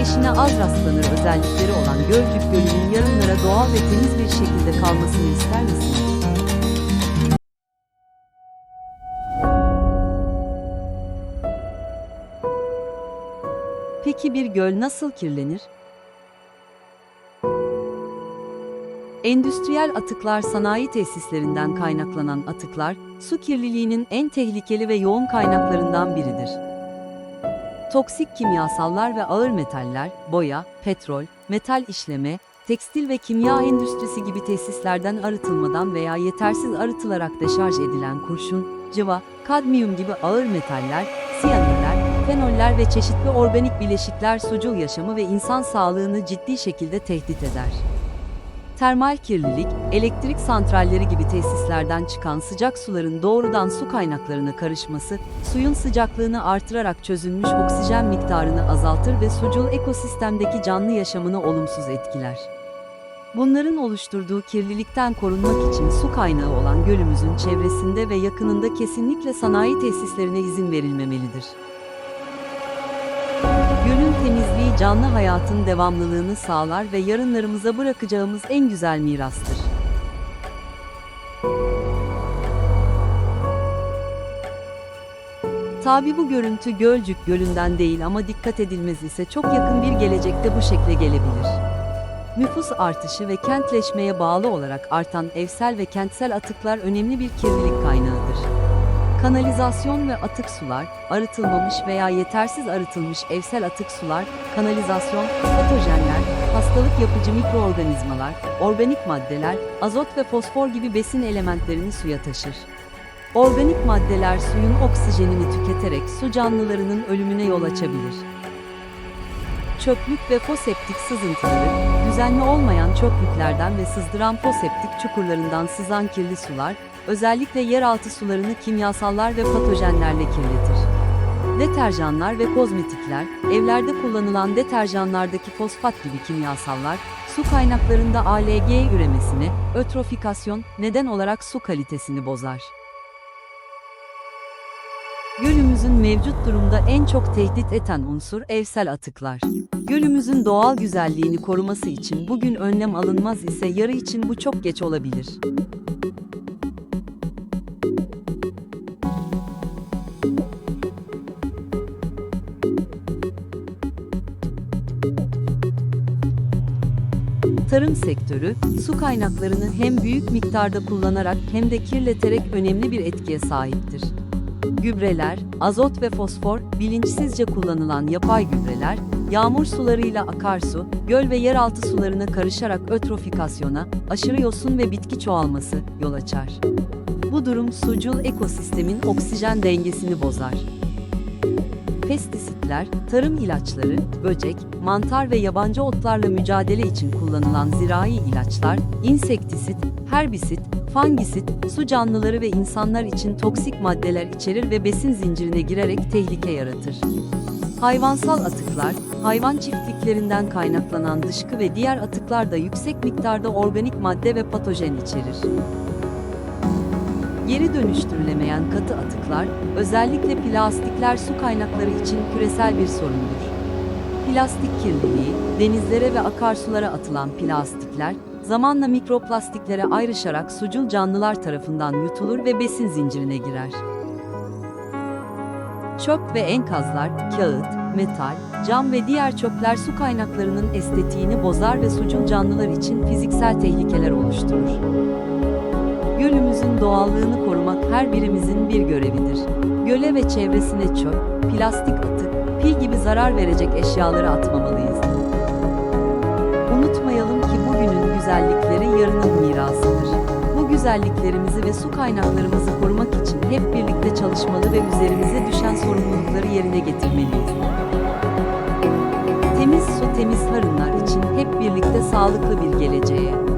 eşine az rastlanır özellikleri olan Gölcük Gölü'nün yarınlara doğal ve temiz bir şekilde kalmasını ister misiniz? Peki bir göl nasıl kirlenir? Endüstriyel atıklar sanayi tesislerinden kaynaklanan atıklar, su kirliliğinin en tehlikeli ve yoğun kaynaklarından biridir. Toksik kimyasallar ve ağır metaller, boya, petrol, metal işleme, tekstil ve kimya endüstrisi gibi tesislerden arıtılmadan veya yetersiz arıtılarak deşarj edilen kurşun, cıva, kadmiyum gibi ağır metaller, siyanürler, fenoller ve çeşitli organik bileşikler sucul yaşamı ve insan sağlığını ciddi şekilde tehdit eder. Termal kirlilik, elektrik santralleri gibi tesislerden çıkan sıcak suların doğrudan su kaynaklarına karışması, suyun sıcaklığını artırarak çözülmüş oksijen miktarını azaltır ve sucul ekosistemdeki canlı yaşamını olumsuz etkiler. Bunların oluşturduğu kirlilikten korunmak için su kaynağı olan gölümüzün çevresinde ve yakınında kesinlikle sanayi tesislerine izin verilmemelidir. Canlı hayatın devamlılığını sağlar ve yarınlarımıza bırakacağımız en güzel mirastır. Tabi bu görüntü Gölcük Gölü'nden değil ama dikkat edilmez ise çok yakın bir gelecekte bu şekle gelebilir. Nüfus artışı ve kentleşmeye bağlı olarak artan evsel ve kentsel atıklar önemli bir kirlilik kaynağıdır. Kanalizasyon ve atık sular, arıtılmamış veya yetersiz arıtılmış evsel atık sular, kanalizasyon, patojenler, hastalık yapıcı mikroorganizmalar, organik maddeler, azot ve fosfor gibi besin elementlerini suya taşır. Organik maddeler suyun oksijenini tüketerek su canlılarının ölümüne yol açabilir. Çöplük ve foseptik sızıntıları, düzenli olmayan çöplüklerden ve sızdıran foseptik çukurlarından sızan kirli sular, özellikle yeraltı sularını kimyasallar ve patojenlerle kirletir. Deterjanlar ve kozmetikler, evlerde kullanılan deterjanlardaki fosfat gibi kimyasallar, su kaynaklarında ALG üremesine, ötrofikasyon, neden olarak su kalitesini bozar. Gölümüzün mevcut durumda en çok tehdit eden unsur evsel atıklar. Gölümüzün doğal güzelliğini koruması için bugün önlem alınmaz ise yarı için bu çok geç olabilir. Tarım sektörü, su kaynaklarını hem büyük miktarda kullanarak hem de kirleterek önemli bir etkiye sahiptir. Gübreler, azot ve fosfor, bilinçsizce kullanılan yapay gübreler, yağmur sularıyla akarsu, göl ve yeraltı sularına karışarak ötrofikasyona, aşırı yosun ve bitki çoğalması yol açar. Bu durum sucul ekosistemin oksijen dengesini bozar. Pestisitler, tarım ilaçları, böcek, mantar ve yabancı otlarla mücadele için kullanılan zirai ilaçlar, insektisit, herbisit, fangisit, su canlıları ve insanlar için toksik maddeler içerir ve besin zincirine girerek tehlike yaratır. Hayvansal atıklar, hayvan çiftliklerinden kaynaklanan dışkı ve diğer atıklar da yüksek miktarda organik madde ve patojen içerir. Geri dönüştürülemeyen katı atıklar, özellikle plastikler su kaynakları için küresel bir sorundur. Plastik kirliliği, denizlere ve akarsulara atılan plastikler, zamanla mikroplastiklere ayrışarak sucul canlılar tarafından yutulur ve besin zincirine girer. Çöp ve enkazlar, kağıt, metal, cam ve diğer çöpler su kaynaklarının estetiğini bozar ve sucul canlılar için fiziksel tehlikeler oluşturur. Gölümüzün doğallığını korumak her birimizin bir görevidir. Göle ve çevresine çöp, plastik atık, pi gibi zarar verecek eşyaları atmamalıyız. Unutmayalım ki bugünün güzellikleri yarının mirasıdır. Bu güzelliklerimizi ve su kaynaklarımızı korumak için hep birlikte çalışmalı ve üzerimize düşen sorumlulukları yerine getirmeliyiz. Temiz su temiz harınlar için hep birlikte sağlıklı bir geleceğe.